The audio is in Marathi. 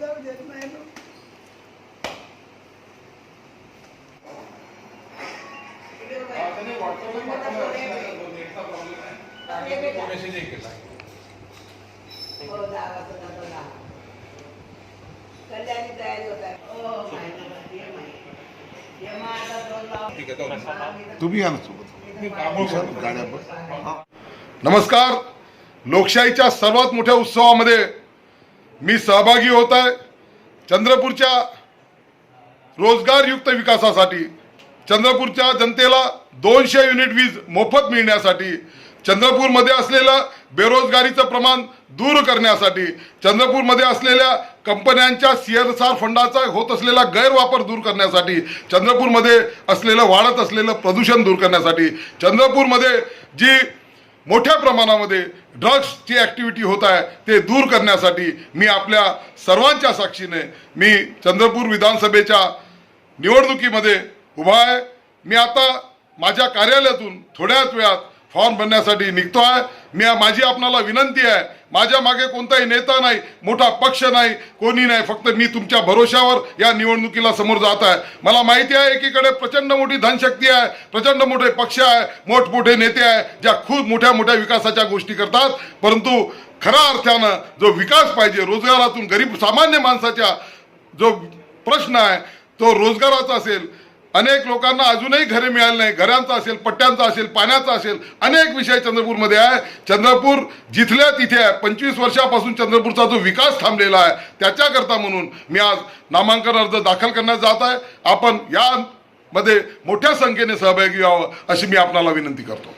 जाऊ देत नाही कल्याणी तयारी होता तुम्ही या ना सोबत. गाड्या नमस्कार. लोकशाहीच्या सर्वात मोठ्या उत्सवामध्ये मी सहभागी होत आहे. चंद्रपूरच्या रोजगारयुक्त विकासासाठी चंद्रपूरच्या जनतेला दोनशे युनिट वीज मोफत मिळण्यासाठी चंद्रपूरमध्ये असलेलं बेरोजगारीचं प्रमाण दूर करण्यासाठी चंद्रपूरमध्ये असलेल्या कंपन्यांच्या सी फंडाचा होत असलेला गैरवापर दूर करण्यासाठी चंद्रपूरमध्ये असलेलं वाढत असलेलं प्रदूषण दूर करण्यासाठी चंद्रपूरमध्ये जी मोठ्या प्रमाणामध्ये ड्रग्सची ॲक्टिव्हिटी होत आहे ते दूर करण्यासाठी मी आपल्या सर्वांच्या साक्षीने मी चंद्रपूर विधानसभेच्या निवडणुकीमध्ये उभा आहे. मी आता माझ्या कार्यालयातून थोड्याच वेळात फॉर्म भरण्यासाठी निघतो आहे. मी माझी आपणाला विनंती आहे. माझ्या मागे कोणताही नेता नाही मोठा पक्ष नाही कोणी नाही. फक्त मी तुमच्या भरोशावर या निवडणुकीला समोर जात आहे. मला माहिती आहे एकीकडे प्रचंड मोठी धनशक्ती आहे प्रचंड मोठे पक्ष आहे मोठमोठे नेते आहे ज्या खूप मोठ्या मोठ्या विकासाच्या गोष्टी करतात. परंतु खऱ्या अर्थानं जो विकास पाहिजे रोजगारातून गरीब सामान्य माणसाच्या जो प्रश्न आहे तो रोजगाराचा असेल अनेक लोकांना अजूनही घरे मिळाली नाही. घरांचा असेल पट्ट्यांचा असेल पाण्याचा असेल अनेक विषय चंद्रपूरमध्ये आहे. चंद्रपूर जिथल्या तिथे आहे. पंचवीस वर्षापासून चंद्रपूरचा जो विकास थांबलेला आहे त्याच्याकरता म्हणून मी आज नामांकन अर्ज दाखल करण्यात जात आहे. आपण यामध्ये मोठ्या संख्येने सहभागी व्हावं अशी मी आपणाला विनंती करतो.